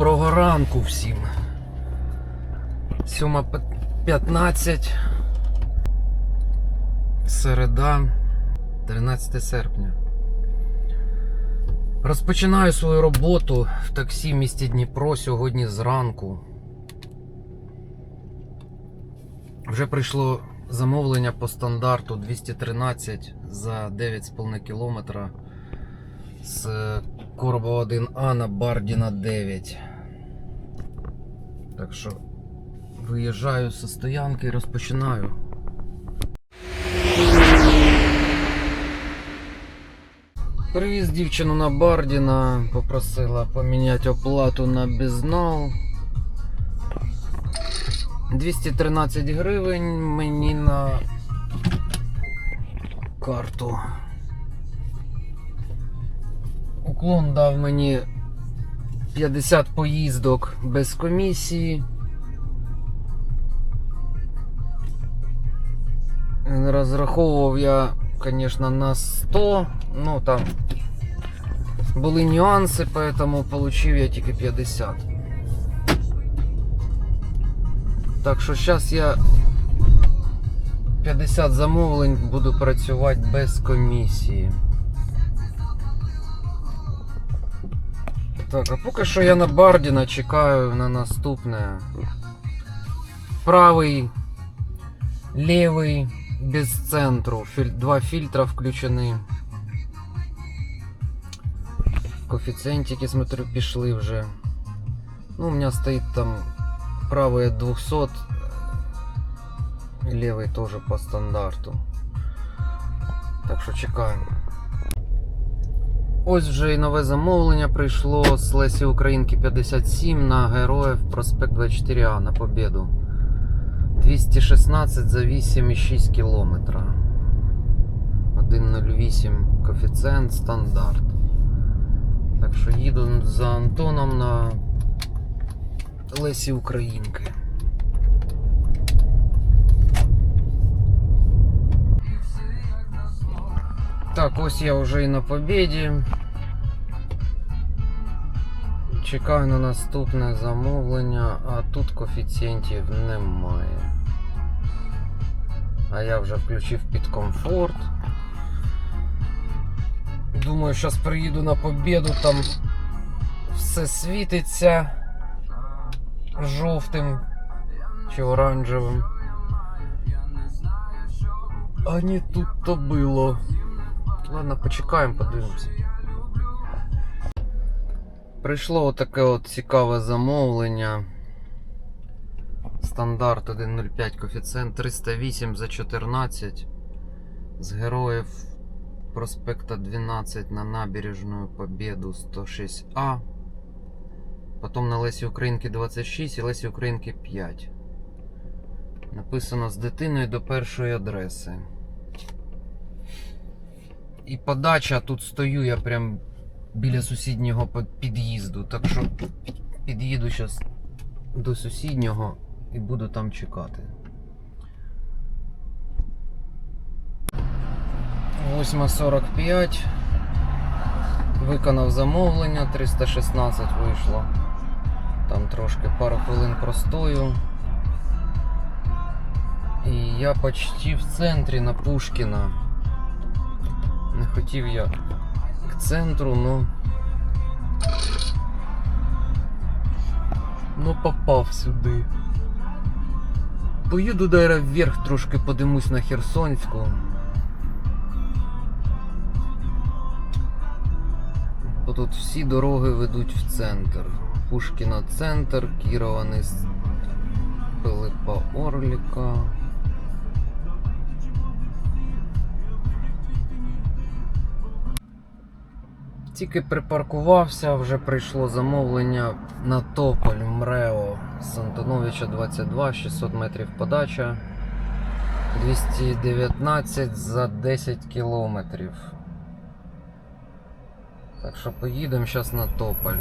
Доброго ранку всім. 7.15. Середа, 13 серпня. Розпочинаю свою роботу в таксі в місті Дніпро сьогодні зранку. Вже прийшло замовлення по стандарту 213 за 9,5 кілометра з Корба 1А на Бардіна 9. Так що виїжджаю зі стоянки і розпочинаю. Привіз дівчину на Бардіна, попросила поміняти оплату на безнал. 213 гривень мені на карту. Уклон дав мені 50 поїздок без комісії. Розраховував я, звісно, на 100, ну там були нюанси, поэтому получив я тільки 50. Так що зараз я 50 замовлень буду працювати без комісії. Так, а поки що я на Бардіна чекаю на наступне. Правий, лівий, без центру. Філь... Два фільтра включені. Коефіцієнтики, смотрю, пішли вже. Ну, у меня стоит там правый 200, левый тоже по стандарту. Так що чекаємо. Ось вже і нове замовлення прийшло з Лесі Українки 57 на Героїв проспект 24А на Побєду. 216 за 8,6 кілометра. 1,08 коефіцієнт стандарт. Так що їду за Антоном на Лесі Українки. Так, ось я вже і на побіді. Чекаю на наступне замовлення, а тут коефіцієнтів немає. А я вже включив під комфорт. Думаю, зараз приїду на побіду, там все світиться жовтим чи оранжевим. А не тут то було. Ладно, почекаємо, подивимося. Прийшло отаке от цікаве замовлення. Стандарт 1.05 коефіцієнт 308 за 14 з героїв проспекта 12 на набережную Побєду 106А. Потім на Лесі Українки 26 і Лесі Українки 5. Написано з дитиною до першої адреси. І подача тут стою я прям біля сусіднього під'їзду. Так що під'їду зараз до сусіднього і буду там чекати. 8.45. Виконав замовлення, 316 вийшло. Там трошки пару хвилин простою. І я почти в центрі на Пушкіна. Не хотів я к центру, но. Ну попав сюди. Поїду далі вверх трошки подимусь на Херсонську. Бо тут всі дороги ведуть в центр. Пушкіна центр, Кірова Пилипа Орліка. Тільки припаркувався, вже прийшло замовлення на Тополь МРЕО з Антоновича 22, 600 метрів подача. 219 за 10 кілометрів. Так що поїдемо зараз на Тополь.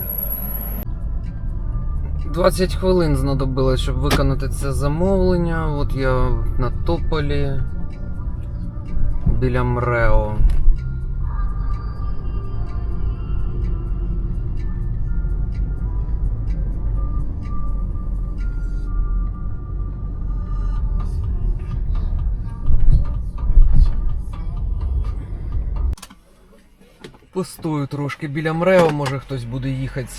20 хвилин знадобилось, щоб виконати це замовлення. От я на Тополі біля МРЕО. Постою трошки біля Мрео, може хтось буде їхати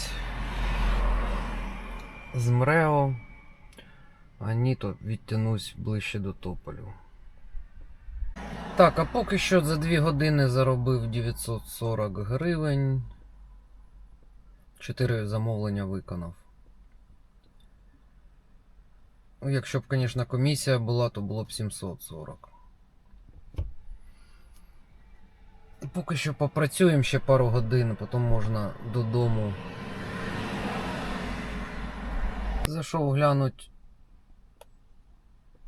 з Мрео. А ні, то відтянусь ближче до Тополю. Так, а поки що за 2 години заробив 940 гривень. 4 замовлення виконав. Ну, якщо б, звісно, комісія була, то було б 740. Поки що попрацюємо ще пару годин, потім можна додому. Зайшов глянуть.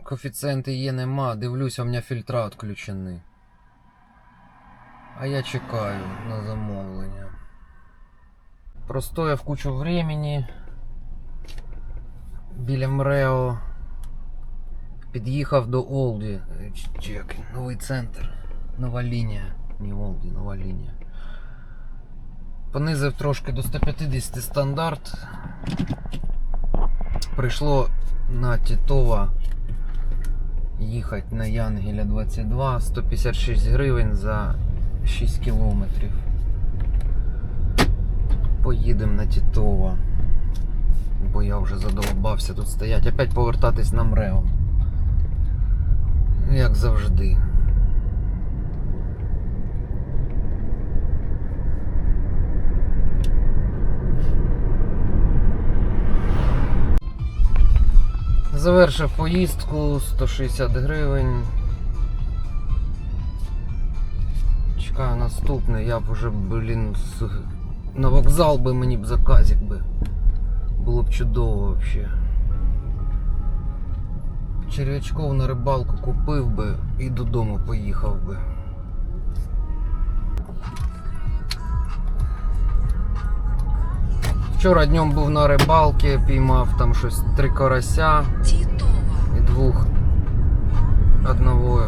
Коефіцієнти є нема. Дивлюся, у мене фільтра відключені. А я чекаю на замовлення. Простояв кучу времени. Біля Мрео. Під'їхав до Олді. Він? Новий центр. Нова лінія. Не Олді, нова лінія. Понизив трошки до 150 стандарт. Прийшло на Тітова їхати на Янгеля 22, 156 гривень за 6 кілометрів. Поїдемо на Тітова. Бо я вже задолбався тут стоять. Опять повертатись на Мрео. Як завжди. Завершив поїздку 160 гривень. Чекаю наступне, я б уже, блін, на вокзал би мені б заказик би. Було б чудово взагалі. Черв'ячков на рибалку купив би і додому поїхав би. Вчора днем був на рибалці, піймав там щось три карася и двух одного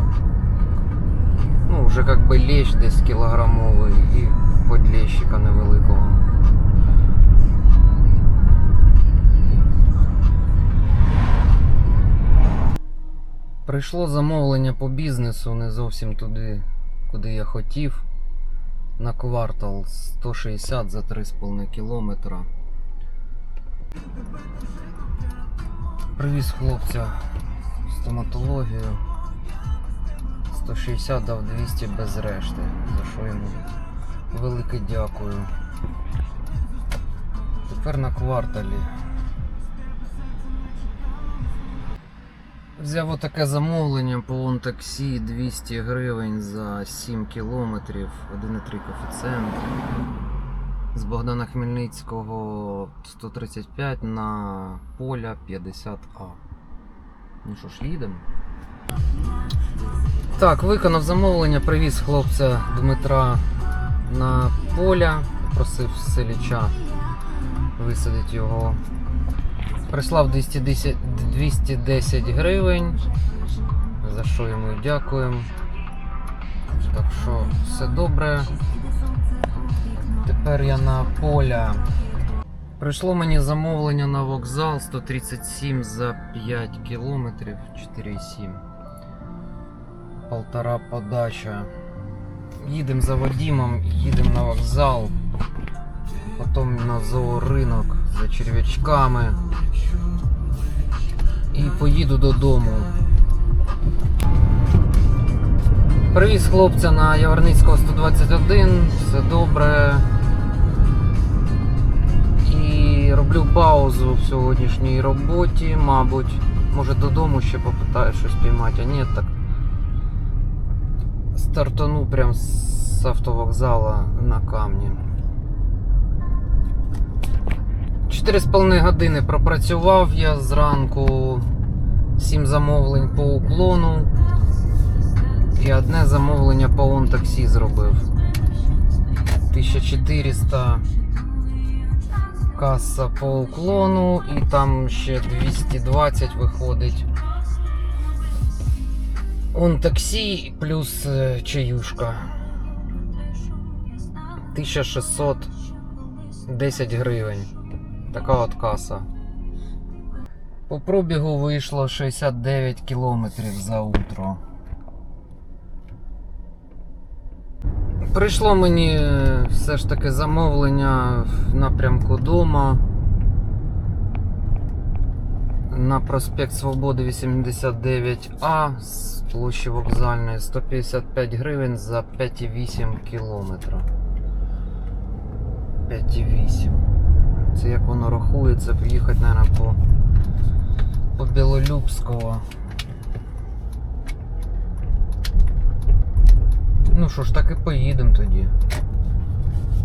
ну вже как би лещ десь кілограмовий і подлещика невеликого. Прийшло замовлення по бізнесу не зовсім туди, куди я хотів. На квартал 160 за 3,5 кілометра. Привіз хлопця в стоматологію. 160 дав 200 без решти, за що йому велике дякую. Тепер на кварталі. Взяв отаке замовлення по таксі 200 гривень за 7 кілометрів, 1,3 коефіцієнт. З Богдана Хмельницького 135 на поля 50А. Ну що ж, їдемо. Так, виконав замовлення, привіз хлопця Дмитра на поля, просив селіча висадити його. Прислав 210, 210 гривень, за що йому дякуємо. Так що все добре. Tепер я на поля. Прийшло мені замовлення на вокзал 137 за 5 кілометрів 4,7. Полтора подача. Їдемо за Вадимом, їдемо на вокзал. Потім на зооринок за черв'ячками. І поїду додому. Привіз хлопця на Яворницького 121, все добре. І роблю паузу в сьогоднішній роботі, мабуть. Може додому ще попитаю щось піймати, а ні, так. Стартану прям з автовокзала на камні. 4,5 години пропрацював я зранку 7 замовлень по уклону. І одне замовлення по он таксі зробив. 1400 каса по уклону і там ще 220 виходить. Он таксі плюс е, чаюшка. 1610 гривень. Така от каса. По пробігу вийшло 69 кілометрів за утро. Прийшло мені е, все ж таки замовлення в напрямку дома. На проспект Свободи 89А з площі вокзальної 155 гривень за 5,8 кілометра. 5,8. Це як воно рахується, поїхати, мабуть, по, по Білолюбського. Ну що ж, так і поїдемо тоді.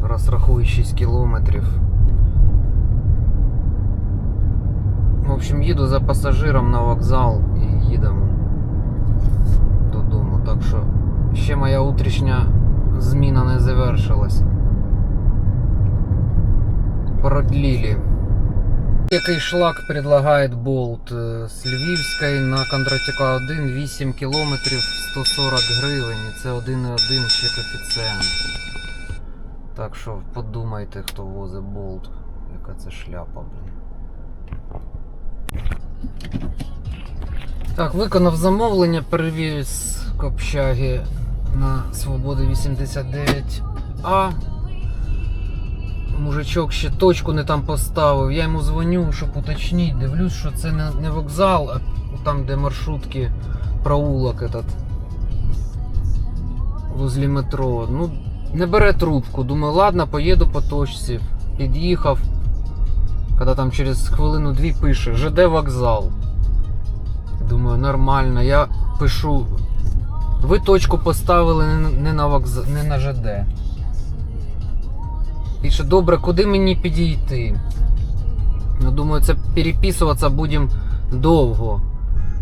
Раз рахую 6 кілометрів. В общем, їду за пасажиром на вокзал і їдемо додому. Так що ще моя утрішня зміна не завершилась. Продлили. Який шлак предлагає болт е, з Львівської на Кондратюка 1 8 кілометрів 140 гривень. Це 1,1 ще коефіцієнт. Так що подумайте, хто возить болт. Яка це шляпа, блін. Так, виконав замовлення, перевіз копчаги на Свободи 89А. Мужичок ще точку не там поставив. Я йому дзвоню, щоб уточнити. Дивлюсь, що це не, вокзал, а там, де маршрутки, проулок этот. Возле метро. Ну, не бере трубку. Думаю, ладно, поїду по точці. Під'їхав. Коли там через хвилину-дві пише ЖД вокзал. Думаю, нормально. Я пишу. Ви точку поставили не на вокзал, не на ЖД. Пише, добре, куди мені підійти? Ну, думаю, це переписуватися будемо довго.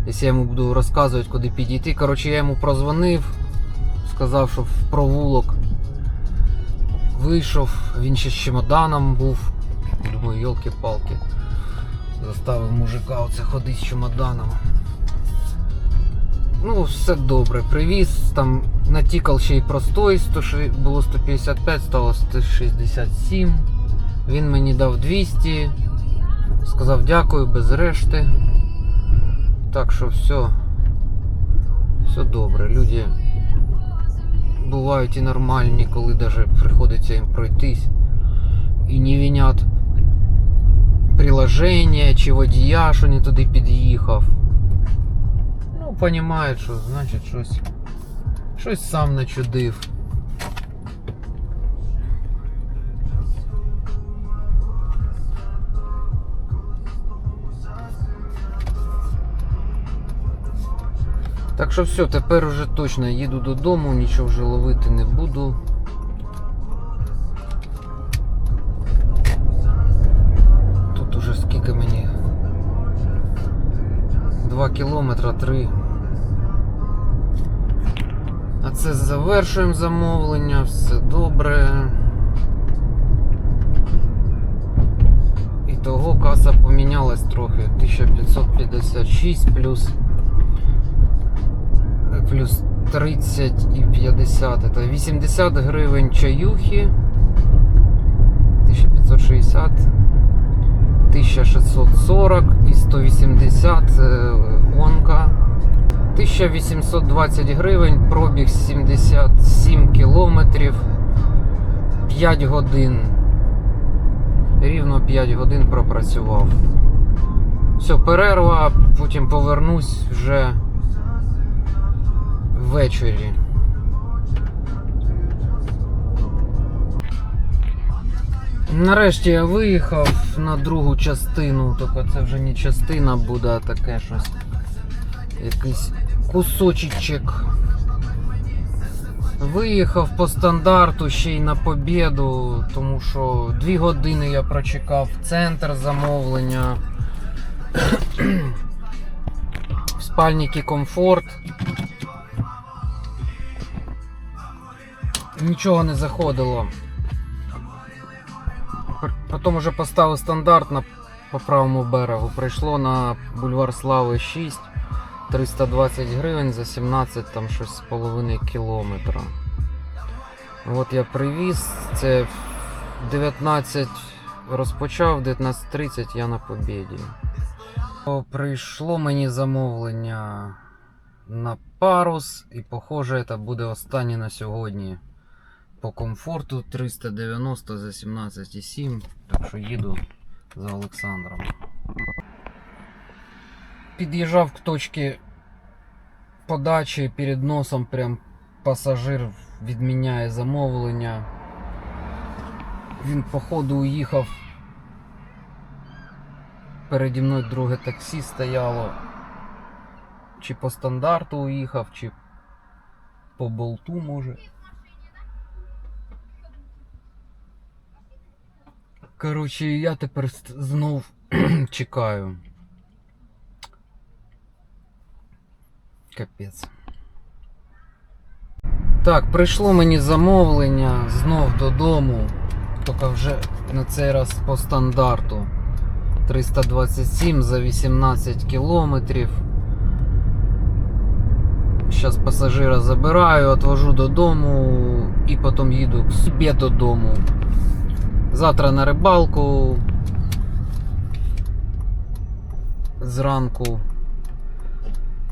Якщо я йому буду розказувати, куди підійти. Коротше, я йому прозвонив, сказав, що в провулок вийшов, він ще з чемоданом був. Думаю, йолки-палки. Заставив мужика оце ходити з чемоданом. Ну, все добре. Привіз, там натікав ще й простой, 100, було 155, стало 167. Він мені дав 200. Сказав дякую, без решти. Так що все. Все добре. Люди бувають і нормальні, коли даже приходиться їм пройтись. І не винять приложення чи водія, що не туди під'їхав. Ну, що значить щось. Щось сам начудив. Так що все, тепер уже точно їду додому, нічого вже ловити не буду. Тут уже скільки мені? 2 кілометра 3. Це завершуємо замовлення, все добре. І того каса помінялась трохи. 1556 плюс плюс 30 і 50. Це 80 гривень чаюхи. 1560. 1640 і 180 е, онка. 1820 гривень, пробіг 77 кілометрів, 5 годин. Рівно 5 годин пропрацював. Все, перерва, потім повернусь вже ввечері. Нарешті я виїхав на другу частину, тільки це вже не частина буде, а таке щось. Якийсь кусочечок. Виїхав по стандарту ще й на побіду, тому що дві години я прочекав центр замовлення. В спальникі комфорт. Нічого не заходило. Потім уже поставив стандарт на по правому берегу. Прийшло на бульвар Слави 6. 320 гривень за 17 там щось з половиною кілометра. От я привіз. Це 19 розпочав, 19.30 я на побіді. Прийшло мені замовлення на парус, і похоже, це буде останнє на сьогодні. По комфорту 390 за 17,7. Так що їду за Олександром. Під'їжджав к точці подачі перед носом прям пасажир відміняє замовлення. Він походу уїхав. Переді мною друге таксі стояло. Чи по стандарту уїхав, чи по болту може. Коротше, я тепер знов чекаю. Капець. Так, прийшло мені замовлення знов додому. Тільки вже на цей раз по стандарту. 327 за 18 кілометрів. Зараз пасажира забираю, отвожу додому і потім їду к собі додому. Завтра на рибалку. Зранку.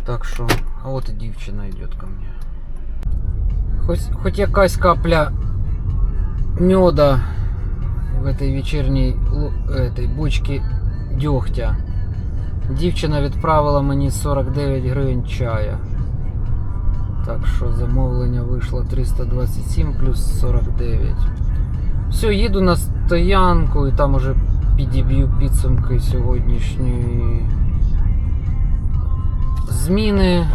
Так що, а от і дівчина йде ко мне. Хоч, хоч якась капля меда в этой вечірній этой бочці дьогтя. Дівчина відправила мені 49 гривень чая. Так що замовлення вийшло 327 плюс 49. Все, їду на стоянку і там уже підіб'ю підсумки сьогоднішньої зміни.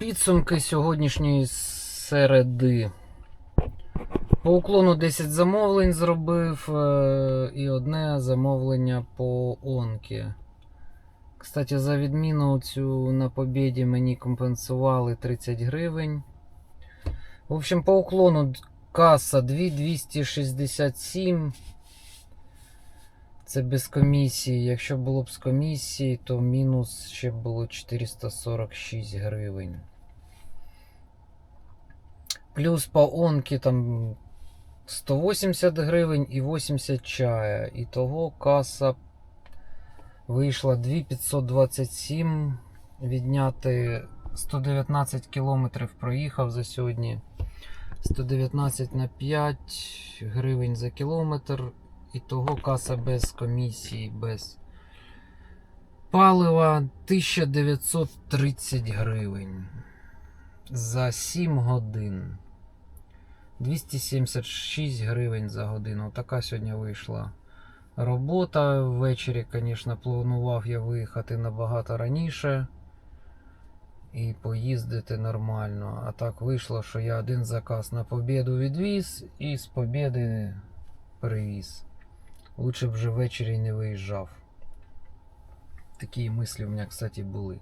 Підсумки сьогоднішньої середи. По уклону 10 замовлень зробив е, і одне замовлення по онки. Кстати, за відміну цю на побіді мені компенсували 30 гривень. В общем, по уклону каса 2267. Це без комісії. Якщо було б з комісії, то мінус ще було 446 гривень. Плюс по онки там 180 гривень і 80 чая. І того каса вийшла 2527. Відняти 119 кілометрів проїхав за сьогодні. 119 на 5 гривень за кілометр. І того каса без комісії, без палива 1930 гривень за 7 годин. 276 гривень за годину. Така сьогодні вийшла робота. Ввечері, звісно, планував я виїхати набагато раніше і поїздити нормально. А так вийшло, що я один заказ на побіду відвіз і з побіди привіз. Лучше б вже ввечері не виїжджав. Такі мислі у мене, кстати, були.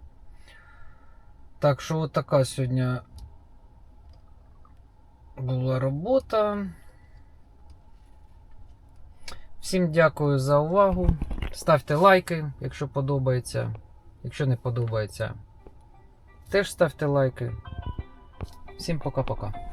Так що от така сьогодні була робота. Всім дякую за увагу. Ставте лайки, якщо подобається. Якщо не подобається, теж ставте лайки. Всім пока-пока.